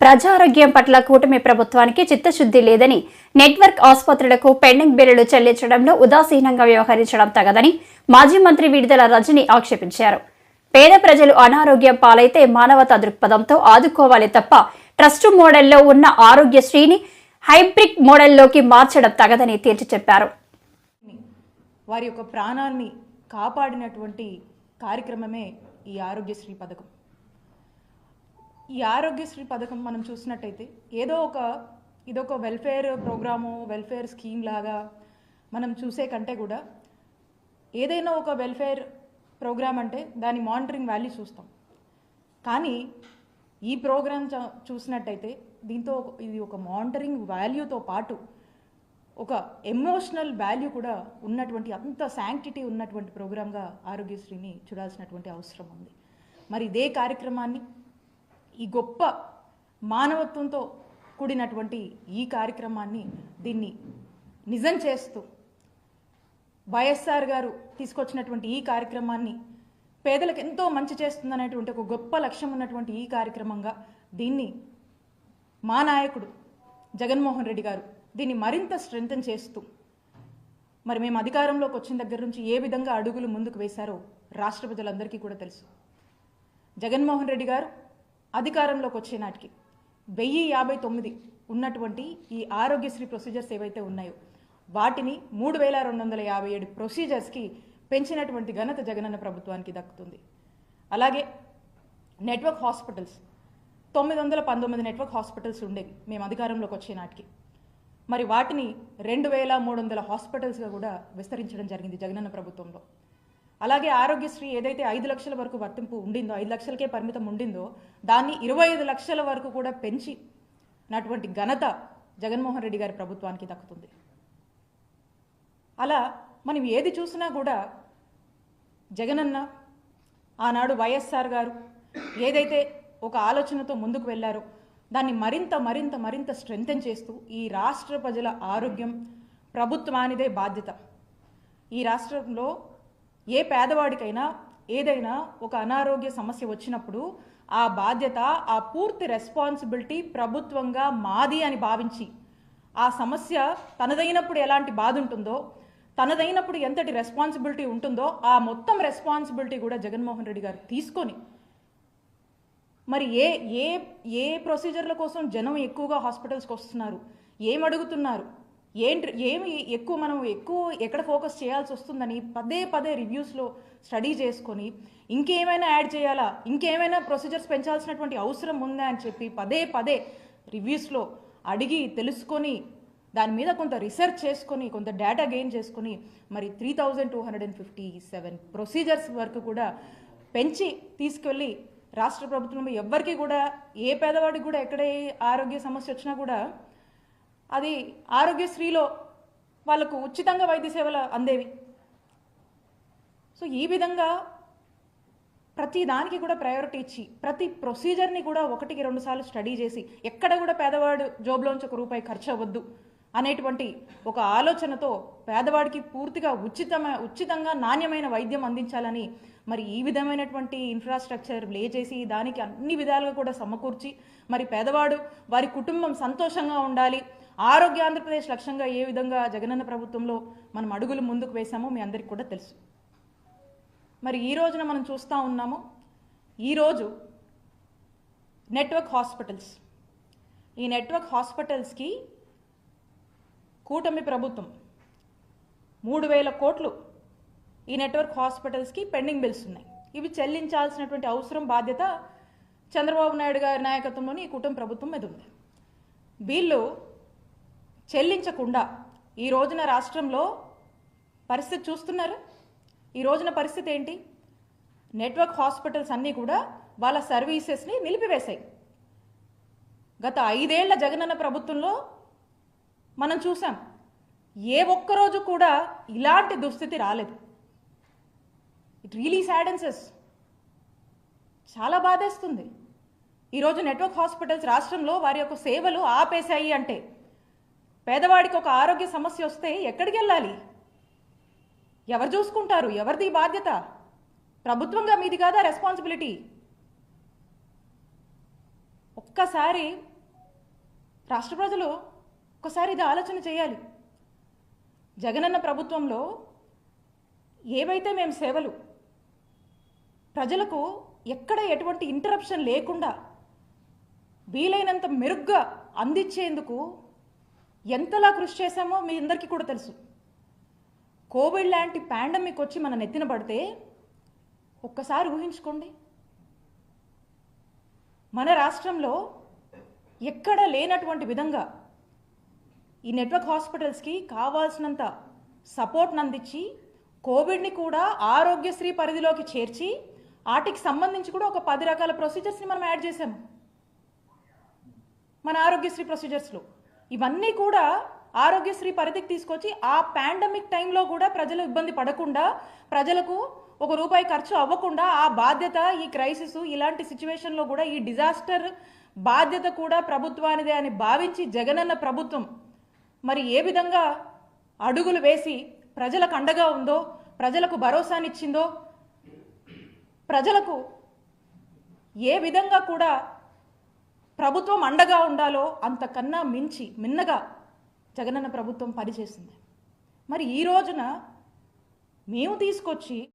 ప్రజారోగ్యం పట్ల కూటమి ప్రభుత్వానికి చిత్తశుద్ధి లేదని నెట్వర్క్ ఆసుపత్రులకు పెండింగ్ బిల్లులు చెల్లించడంలో ఉదాసీనంగా వ్యవహరించడం తగదని మాజీ మంత్రి విడుదల రజని ఆక్షేపించారు. పేద ప్రజలు అనారోగ్యం పాలైతే మానవతా దృక్పథంతో ఆదుకోవాలి తప్ప ట్రస్ట్ మోడల్లో ఉన్న ఆరోగ్యశ్రీని హైబ్రిడ్ మోడల్లోకి మార్చడం తగదని తేల్చి చెప్పారు. వారి యొక్క ప్రాణాన్ని కాపాడినటువంటి కార్యక్రమమే ఈ ఆరోగ్యశ్రీ పథకం. ఈ ఆరోగ్యశ్రీ పథకం మనం చూసినట్టయితే ఏదో ఒక ఇదొక వెల్ఫేర్ ప్రోగ్రాము వెల్ఫేర్ స్కీమ్ లాగా మనం చూసే కంటే కూడా ఏదైనా ఒక వెల్ఫేర్ ప్రోగ్రామ్ అంటే దాని మానిటరింగ్ వాల్యూ చూస్తాం. కానీ ఈ ప్రోగ్రామ్ చ- చూసినట్టయితే దీంతో ఇది ఒక మానిటరింగ్ వాల్యూతో పాటు ఒక ఎమోషనల్ వాల్యూ కూడా ఉన్నటువంటి అంత శాంక్టిటీ ఉన్నటువంటి ప్రోగ్రామ్గా ఆరోగ్యశ్రీని చూడాల్సినటువంటి అవసరం ఉంది. మరి ఇదే కార్యక్రమాన్ని ఈ గొప్ప మానవత్వంతో కూడినటువంటి ఈ కార్యక్రమాన్ని దీన్ని నిజం చేస్తూ వైఎస్ఆర్ గారు తీసుకొచ్చినటువంటి ఈ కార్యక్రమాన్ని పేదలకు ఎంతో మంచి చేస్తుందనేటువంటి ఒక గొప్ప లక్ష్యం ఉన్నటువంటి ఈ కార్యక్రమంగా దీన్ని మా నాయకుడు జగన్మోహన్ రెడ్డి గారు దీన్ని మరింత స్ట్రెంగ్తన్ చేస్తూ మరి మేము అధికారంలోకి వచ్చిన దగ్గర నుంచి ఏ విధంగా అడుగులు ముందుకు వేశారో రాష్ట్ర ప్రజలందరికీ కూడా తెలుసు. జగన్మోహన్ రెడ్డి గారు అధికారంలోకి వచ్చే నాటికి వెయ్యి యాభై తొమ్మిది ఉన్నటువంటి ఈ ఆరోగ్యశ్రీ ప్రొసీజర్స్ ఏవైతే ఉన్నాయో వాటిని మూడు వేల రెండు వందల యాభై ఏడు ప్రొసీజర్స్కి పెంచినటువంటి ఘనత జగనన్న ప్రభుత్వానికి దక్కుతుంది. అలాగే నెట్వర్క్ హాస్పిటల్స్ తొమ్మిది వందల పంతొమ్మిది నెట్వర్క్ హాస్పిటల్స్ ఉండేవి మేము అధికారంలోకి వచ్చే నాటికి. మరి వాటిని రెండు వేల మూడు వందల హాస్పిటల్స్గా కూడా విస్తరించడం జరిగింది జగనన్న ప్రభుత్వంలో. అలాగే ఆరోగ్యశ్రీ ఏదైతే ఐదు లక్షల వరకు వర్తింపు ఉండిందో ఐదు లక్షలకే పరిమితం ఉండిందో దాన్ని ఇరవై ఐదు లక్షల వరకు కూడా పెంచి నటువంటి ఘనత జగన్మోహన్ రెడ్డి గారి ప్రభుత్వానికి దక్కుతుంది. అలా మనం ఏది చూసినా కూడా జగనన్న ఆనాడు వైఎస్ఆర్ గారు ఏదైతే ఒక ఆలోచనతో ముందుకు వెళ్ళారో దాన్ని మరింత మరింత మరింత స్ట్రెంగ్తన్ చేస్తూ ఈ రాష్ట్ర ప్రజల ఆరోగ్యం ప్రభుత్వానిదే బాధ్యత. ఈ రాష్ట్రంలో ఏ పేదవాడికైనా ఏదైనా ఒక అనారోగ్య సమస్య వచ్చినప్పుడు ఆ బాధ్యత ఆ పూర్తి రెస్పాన్సిబిలిటీ ప్రభుత్వంగా మాది అని భావించి ఆ సమస్య తనదైనప్పుడు ఎలాంటి బాధ ఉంటుందో తనదైనప్పుడు ఎంతటి రెస్పాన్సిబిలిటీ ఉంటుందో ఆ మొత్తం రెస్పాన్సిబిలిటీ కూడా జగన్మోహన్ రెడ్డి గారు తీసుకొని మరి ఏ ఏ ఏ ప్రొసీజర్ల కోసం జనం ఎక్కువగా హాస్పిటల్స్కి వస్తున్నారు? ఏం అడుగుతున్నారు? ఏంటి ఏమి ఎక్కువ మనం ఎక్కువ ఎక్కడ ఫోకస్ చేయాల్సి వస్తుందని పదే పదే రివ్యూస్లో స్టడీ చేసుకొని ఇంకేమైనా యాడ్ చేయాలా ఇంకేమైనా ప్రొసీజర్స్ పెంచాల్సినటువంటి అవసరం ఉందా అని చెప్పి పదే పదే రివ్యూస్లో అడిగి తెలుసుకొని దాని మీద కొంత రీసెర్చ్ చేసుకొని కొంత డేటా గెయిన్ చేసుకొని మరి three thousand two hundred and fifty seven procedures వరకు కూడా పెంచి తీసుకెళ్ళి రాష్ట్ర ప్రభుత్వం ఎవ్వరికి కూడా ఏ పేదవాడికి కూడా ఎక్కడ ఏ ఆరోగ్య సమస్య వచ్చినా కూడా అది ఆరోగ్యశ్రీలో వాళ్ళకు ఉచితంగా వైద్య సేవలు అందేవి. సో ఈ విధంగా ప్రతి దానికి కూడా ప్రయారిటీ ఇచ్చి ప్రతి ప్రొసీజర్ని కూడా ఒకటికి రెండు సార్లు స్టడీ చేసి ఎక్కడ కూడా పేదవాడు జోబులోంచి ఒక రూపాయి ఖర్చు అవ్వద్దు అనేటువంటి ఒక ఆలోచనతో పేదవాడికి పూర్తిగా ఉచితమ ఉచితంగా నాణ్యమైన వైద్యం అందించాలని మరి ఈ విధమైనటువంటి ఇన్ఫ్రాస్ట్రక్చర్ లే చేసి దానికి అన్ని విధాలుగా కూడా సమకూర్చి మరి పేదవాడు వారి కుటుంబం సంతోషంగా ఉండాలి ఆరోగ్య ఆంధ్రప్రదేశ్ లక్ష్యంగా ఏ విధంగా జగనన్న ప్రభుత్వంలో మనం అడుగులు ముందుకు వేశామో మీ అందరికీ కూడా తెలుసు. మరి ఈ రోజున మనం చూస్తూ ఉన్నాము ఈరోజు నెట్వర్క్ హాస్పిటల్స్. ఈ నెట్వర్క్ హాస్పిటల్స్కి కూటమి ప్రభుత్వం మూడు వేల కోట్లు ఈ నెట్వర్క్ హాస్పిటల్స్కి పెండింగ్ బిల్స్ ఉన్నాయి. ఇవి చెల్లించాల్సినటువంటి అవసరం బాధ్యత చంద్రబాబు నాయుడు గారి నాయకత్వంలోని ఈ కుటుంబ ప్రభుత్వం మీద ఉంది. వీళ్ళు చెల్లించకుండా ఈ రోజున రాష్ట్రంలో పరిస్థితి చూస్తున్నారు? ఈ రోజున పరిస్థితి ఏంటి? నెట్వర్క్ హాస్పిటల్స్ అన్నీ కూడా వాళ్ళ సర్వీసెస్ని నిలిపివేశాయి. గత ఐదేళ్ళ జగనన్న ప్రభుత్వంలో మనం చూసాం ఏ ఒక్కరోజు కూడా ఇలాంటి దుస్థితి రాలేదు. ఇట్ రియలీ సాడెన్సెస్ చాలా బాధేస్తుంది. ఈరోజు నెట్వర్క్ హాస్పిటల్స్ రాష్ట్రంలో వారి యొక్క సేవలు ఆపేశాయి అంటే పేదవాడికి ఒక ఆరోగ్య సమస్య వస్తే ఎక్కడికి వెళ్ళాలి? ఎవరు చూసుకుంటారు? ఎవరిది బాధ్యత? ప్రభుత్వంగా మీది కాదా రెస్పాన్సిబిలిటీ? ఒక్కసారి రాష్ట్ర ప్రజలు ఒక్కసారి ఇది ఆలోచన చేయాలి. జగనన్న ప్రభుత్వంలో ఏవైతే మేము సేవలు ప్రజలకు ఎక్కడ ఎటువంటి ఇంటరప్షన్ లేకుండా వీలైనంత మెరుగ్గా అందించేందుకు ఎంతలా కృషి చేశామో మీ అందరికీ కూడా తెలుసు. కోవిడ్ లాంటి పాండమిక్ వచ్చి మన నెత్తిన పడితే ఒక్కసారి ఊహించుకోండి. మన రాష్ట్రంలో ఎక్కడ లేనటువంటి విధంగా ఈ నెట్వర్క్ హాస్పిటల్స్కి కావాల్సినంత సపోర్ట్ని అందించి కోవిడ్ని కూడా ఆరోగ్యశ్రీ పరిధిలోకి చేర్చి వాటికి సంబంధించి కూడా ఒక పది రకాల ప్రొసీజర్స్ని మనం యాడ్ చేసాము మన ఆరోగ్యశ్రీ ప్రొసీజర్స్లో. ఇవన్నీ కూడా ఆరోగ్యశ్రీ పరిధికి తీసుకొచ్చి ఆ పాండమిక్ టైంలో కూడా ప్రజలు ఇబ్బంది పడకుండా ప్రజలకు ఒక రూపాయి ఖర్చు అవ్వకుండా ఆ బాధ్యత ఈ క్రైసిస్ ఇలాంటి సిచ్యువేషన్లో కూడా ఈ డిజాస్టర్ బాధ్యత కూడా ప్రభుత్వానిదే అని భావించి జగనన్న ప్రభుత్వం మరి ఏ విధంగా అడుగులు వేసి ప్రజలకు అండగా ఉందో ప్రజలకు భరోసానిచ్చిందో ప్రజలకు ఏ విధంగా కూడా ప్రభుత్వం అండగా ఉండాలో అంతకన్నా మించి మిన్నగా జగనన్న ప్రభుత్వం పనిచేసింది. మరి ఈ రోజున మేము తీసుకొచ్చి